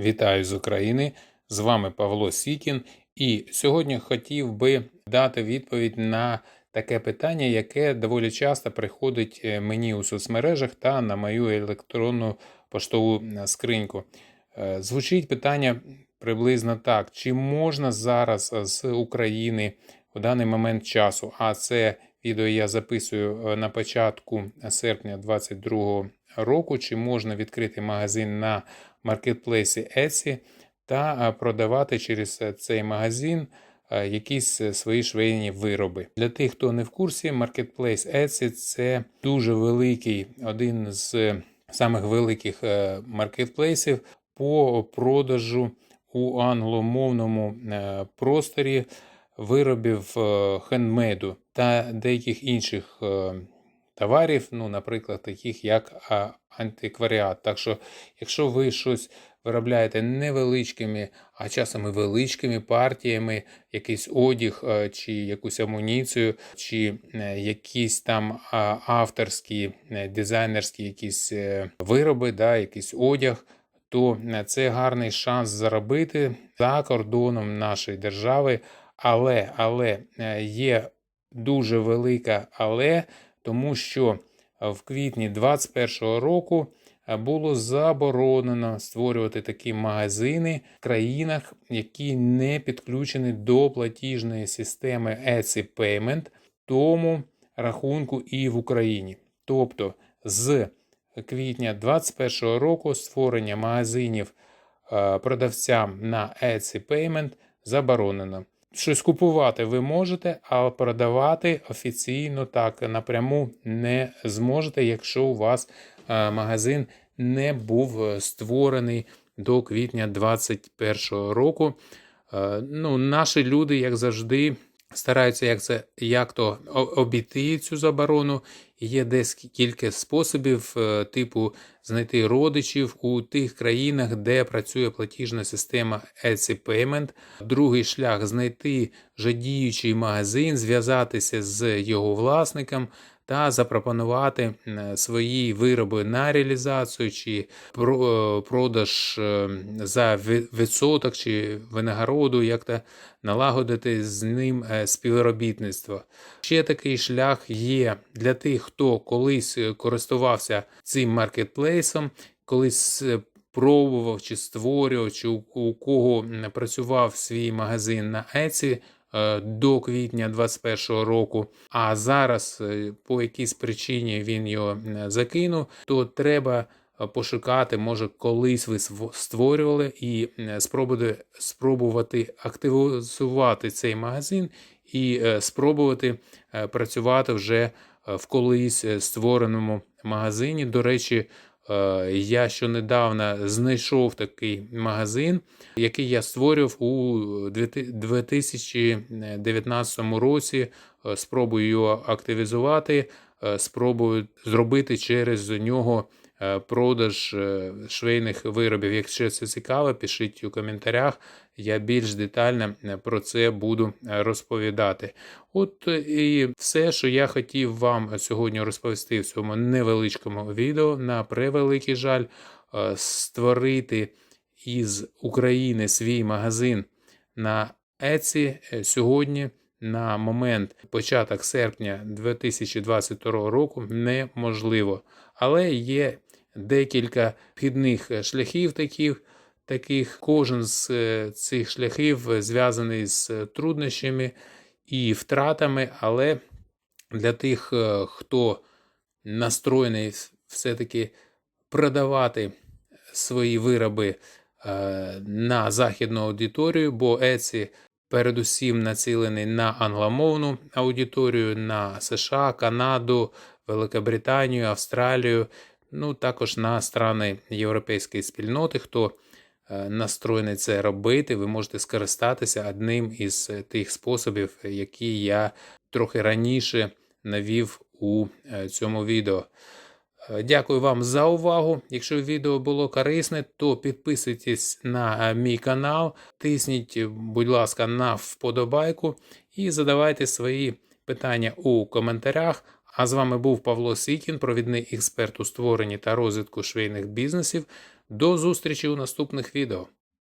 Вітаю з України! З вами Павло Сікін. І сьогодні хотів би дати відповідь на таке питання, яке доволі часто приходить е, мені у соцмережах та на мою електронну поштову е, скриньку. Е, Звучить питання приблизно так: чи можна зараз з України в даний момент часу, а це відео я записую на початку серпня 2022 року, чи можна відкрити магазин на маркетплейсі Etsy та продавати через цей магазин якісь свої швейні вироби. Для тих, хто не в курсі, маркетплейс Etsy – це дуже великий, один з самих великих маркетплейсів по продажу у англомовному просторі виробів хендмейду та деяких інших товарів, ну, наприклад, таких як антикваріат. Так що, якщо ви щось виробляєте невеличкими, а часом і величкими партіями, якийсь одяг чи якусь амуніцію, чи е, якісь там авторські, е, дизайнерські якісь е, вироби, да, якийсь одяг. То це гарний шанс заробити за кордоном нашої держави, але але є дуже велика але, тому що в квітні 2021 року було заборонено створювати такі магазини в країнах, які не підключені до платіжної системи Etsy Payment, тому рахунку і в Україні. Тобто з квітня 2021 року створення магазинів продавцям на Etsy Payment заборонено. Щось купувати ви можете, а продавати офіційно так напряму не зможете, якщо у вас магазин не був створений до квітня 2021 року. Ну, Наші люди, як завжди, стараються як це як то обійти цю заборону. Є десь кілька способів, е, типу знайти родичів у тих країнах, де працює платіжна система Etsy Payment. Другий шлях знайти вже діючий магазин, зв'язатися з його власником та запропонувати свої вироби на реалізацію чи е, продаж е, за відсоток чи винагороду, як то налагодити з ним е, співробітництво. Ще такий шлях є для тих, хто колись користувався цим маркетплейсом, колись пробував чи створював, чи у кого працював свій магазин на Etsy, Е, до квітня 2021 року, а зараз е, по якійсь причині він його е, закинув, то треба пошукати, може, колись ви створювали і спробувати спробувати активізувати цей магазин і спробувати працювати вже в колись створеному магазині. До речі, Е, я щонедавна знайшов такий магазин, який я створив у 2019 році. Е, спробую його активізувати, е, спробую зробити через нього Е, продаж е, швейних виробів. Якщо це цікаво, пишіть у коментарях. Я більш детально е, про це буду розповідати. От і все, що я хотів вам сьогодні розповісти в цьому невеличкому відео, на превеликий жаль, створити із України свій магазин на Еці сьогодні. На момент початок серпня 2022 року неможливо, але є декілька вхідних е, шляхів таких. Таких кожен з е, цих шляхів зв'язаний з труднощами і втратами, але для тих, е, хто настроєний все-таки продавати свої вироби на західну аудиторію, бо Еці передусім націлений на англомовну аудиторію, на США, Канаду, Великобританію, Австралію ну також на страни європейської спільноти, хто е, настроєний це робити, ви можете скористатися одним із е, тих способів, які я трохи раніше навів у е, цьому відео. Дякую вам за увагу. Якщо відео було корисне, то підписуйтесь на мій канал, тисніть, будь ласка, на вподобайку і задавайте свої питання у коментарях. А з вами був Павло Сікін, провідний експерт у створенні та розвитку швейних бізнесів. До зустрічі у наступних відео.